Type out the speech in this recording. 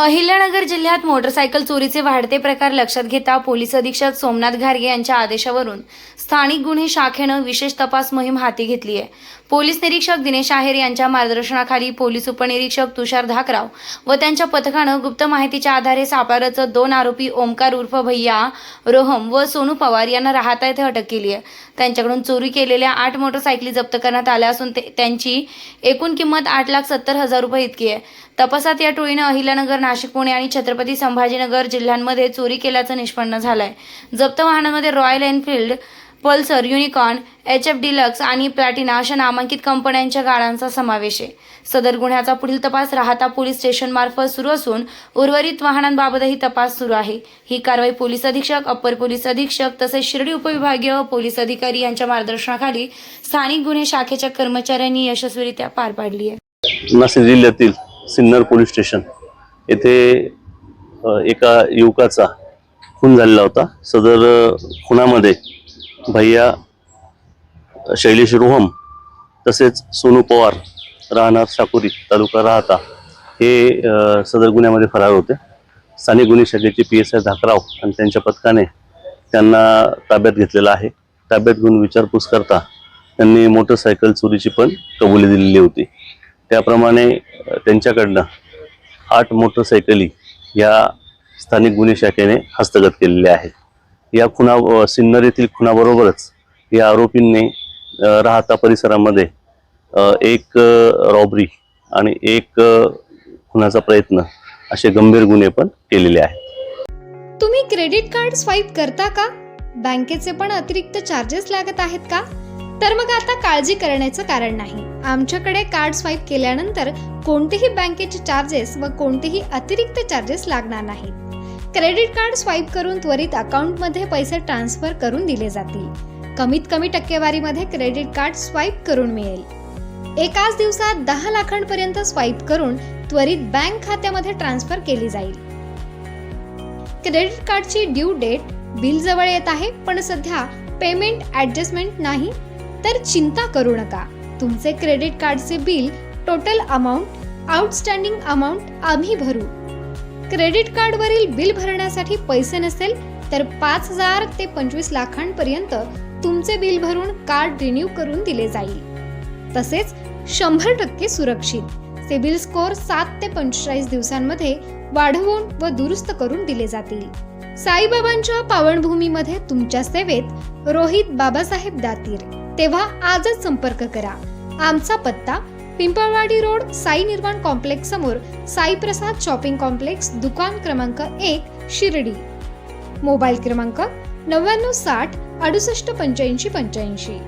अहिल्यानगर जिल्ह्यात मोटरसायकल चोरीचे वाढते प्रकार लक्षात घेता पोलीस अधीक्षक सोमनाथ घारगे यांच्या आदेशावरून स्थानिक गुन्हे शाखेनं विशेष तपास मोहीम हाती घेतली आहे. पोलीस निरीक्षक दिनेश आहेर यांच्या मार्गदर्शनाखाली पोलीस उपनिरीक्षक तुषार धाकराव व त्यांच्या पथकानं गुप्त माहितीच्या आधारे सापाराचं दोन आरोपी ओमकार उर्फ भैया रोहम व सोनू पवार यांना राहता येथे अटक केली आहे. त्यांच्याकडून चोरी केलेल्या आठ मोटरसायकली जप्त करण्यात आल्या असून ते त्यांची एकूण किंमत आठ लाख सत्तर हजार रुपये इतकी आहे. तपासात या टोळीनं अहिल्यानगर नाशिक पुणे आणि छत्रपती संभाजीनगर जिल्ह्यांमध्ये चोरी केल्याचं निष्पन्न झालंय. जप्त वाहनांमध्ये Royal Enfield Pulsar Unicorn H F Deluxe आणि प्लॅटिना अशा नामांकित कंपन्यांच्या गाड्यांचा समावेश आहे. सदर गुन्ह्याचा पुढील तपास राहता पोलीस स्टेशनमार्फत सुरू असून उर्वरित वाहनांबाबतही तपास सुरू आहे. ही कारवाई पोलीस अधीक्षक अप्पर पोलीस अधीक्षक तसेच शिर्डी उपविभागीय पोलीस अधिकारी यांच्या मार्गदर्शनाखाली स्थानिक गुन्हे शाखेच्या कर्मचाऱ्यांनी यशस्वीरित्या पार पाडली आहे. नाशिक जिल्ह्यातील सिन्नर पोलीस स्टेशन येथे एका युवकाचा खून झालेला होता. सदर खुनामध्ये भैया शैलेश रोहम तसेच सोनू पवार राहणार साकुरी तालुका राहता हे सदर गुन्ह्यामध्ये फरार होते. स्थानिक गुन्हे शाखेचे पी एस आय धाकराव आणि त्यांच्या पथकाने त्यांना ताब्यात घेतलेला आहे. ताब्यात घेऊन विचारपूस करता त्यांनी मोटरसायकल चोरीची पण कबुली दिलेली होती. त्याप्रमाणे त्यांच्याकडनं आठ मोटरसायकली या स्थानिक गुन्हे शाखेने हस्तगत केलेल्या आहेत. या खुना सिन्नर येथील खुनाबरोबरच या आरोपींनी राहता परिसरामध्ये एक रॉबरी आणि एक खुनाचा प्रयत्न असे गंभीर गुन्हे पण केलेले आहेत. तुम्ही क्रेडिट कार्ड स्वाईप करता का? बँकेचे पण अतिरिक्त चार्जेस लागत आहेत का? तर मग आता काळजी करण्याचं कारण नाही. आमच्याकडे कार्ड स्वाईप केल्यानंतर कोणतेही बँकेचे चार्जेस व कोणतेही अतिरिक्त चार्जेस लागणार नाहीत क्रेडिट कार्ड स्वाईप करून त्वरित अकाउंटमध्ये पैसे ट्रान्सफर करून दिले जातील. कमीत कमी टक्केवारीमध्ये क्रेडिट कार्ड स्वाईप करून मिळेल. एकाच दिवसात दहा लाखांपर्यंत स्वाईप करून त्वरित बँक खात्यामध्ये ट्रान्सफर केली जाईल. क्रेडिट कार्डची ड्यू डेट बिल जवळ येत आहे पण सध्या पेमेंट ऍडजस्टमेंट नाही तर चिंता करू नका. तुमचे क्रेडिट कार्डचे bill total amount outstanding amount आम्ही भरू. क्रेडिट कार्डवरील बिल भरण्यासाठी पैसे नसेल तर पाच हजार ते पंचवीस लाखांपर्यंत तुमचे बिल भरून कार्ड रिन्यू करून दिले जाईल. तसेच शंभर टक्के सुरक्षित. सिबिल स्कोअर सात ते पंचेचाळीस दिवसांमध्ये वाढवून व दुरुस्त करून दिले जातील. साईबाबांच्या पावनभूमीमध्ये तुमच्या सेवेत रोहित बाबासाहेब दातीर. तेव्हा आजच संपर्क करा. आमचा पत्ता पिंपळवाडी रोड साई निर्माण कॉम्प्लेक्स समोर साई प्रसाद शॉपिंग कॉम्प्लेक्स दुकान क्रमांक एक शिर्डी. मोबाईल क्रमांक नव्याण्णव साठ अडुसष्ट पंच्याऐंशी पंच्याऐंशी.